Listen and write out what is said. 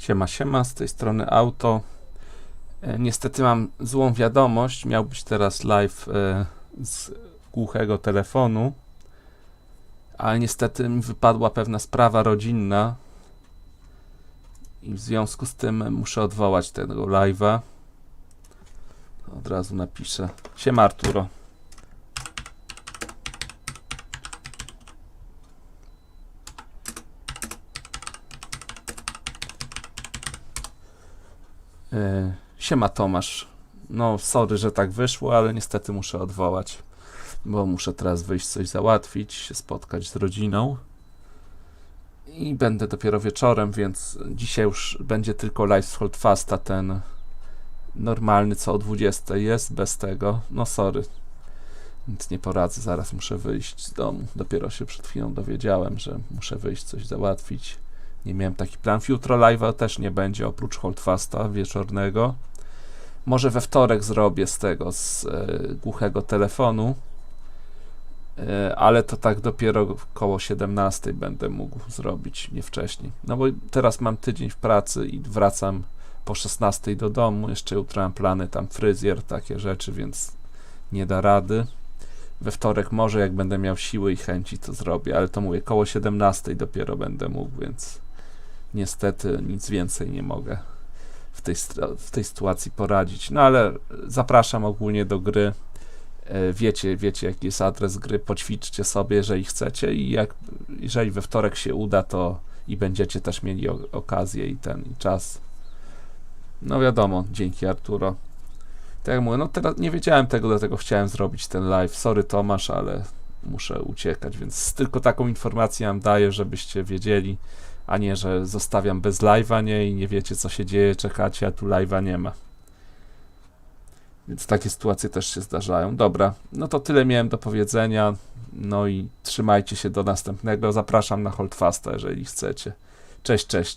Siema, siema, z tej strony auto. E, niestety mam złą wiadomość. Miał być teraz live e, z głuchego telefonu, ale niestety mi wypadła pewna sprawa rodzinna i w związku z tym muszę odwołać tego live'a. Od razu napiszę. Siema Arturo. Siema Tomasz. No, sorry, że tak wyszło, ale niestety muszę odwołać, bo muszę teraz wyjść coś załatwić, się spotkać z rodziną. I będę dopiero wieczorem, więc dzisiaj już będzie tylko live z Holdfasta, ten normalny, co o 20 jest, bez tego. No, sorry. Nic nie poradzę, zaraz muszę wyjść z domu. Dopiero się przed chwilą dowiedziałem, że muszę wyjść coś załatwić. Nie miałem taki plan. Jutro live'a też nie będzie oprócz Holdfasta wieczornego. Może we wtorek zrobię z tego, z e, głuchego telefonu. E, ale to tak dopiero koło 17 będę mógł zrobić, nie wcześniej. No bo teraz mam tydzień w pracy i wracam po 16 do domu. Jeszcze jutro mam plany, tam fryzjer, takie rzeczy, więc nie da rady. We wtorek może, jak będę miał siły i chęci, to zrobię, ale to mówię, koło 17 dopiero będę mógł, więc niestety nic więcej nie mogę w tej, w tej sytuacji poradzić. No ale zapraszam ogólnie do gry. E, Wiecie, wiecie jaki jest adres gry, poćwiczcie sobie, jeżeli chcecie i jak, jeżeli we wtorek się uda, to i będziecie też mieli okazję i ten i czas. No wiadomo, dzięki Arturo. Tak jak mówię, no teraz nie wiedziałem tego, dlatego chciałem zrobić ten live. Sorry Tomasz, ale muszę uciekać, więc tylko taką informację wam daję, żebyście wiedzieli, a nie, że zostawiam bez live'a, nie, i nie wiecie co się dzieje, czekacie, a tu live'a nie ma. Więc takie sytuacje też się zdarzają. Dobra, no to tyle miałem do powiedzenia. No i trzymajcie się do następnego. Zapraszam na Holdfasta, jeżeli chcecie. Cześć, cześć.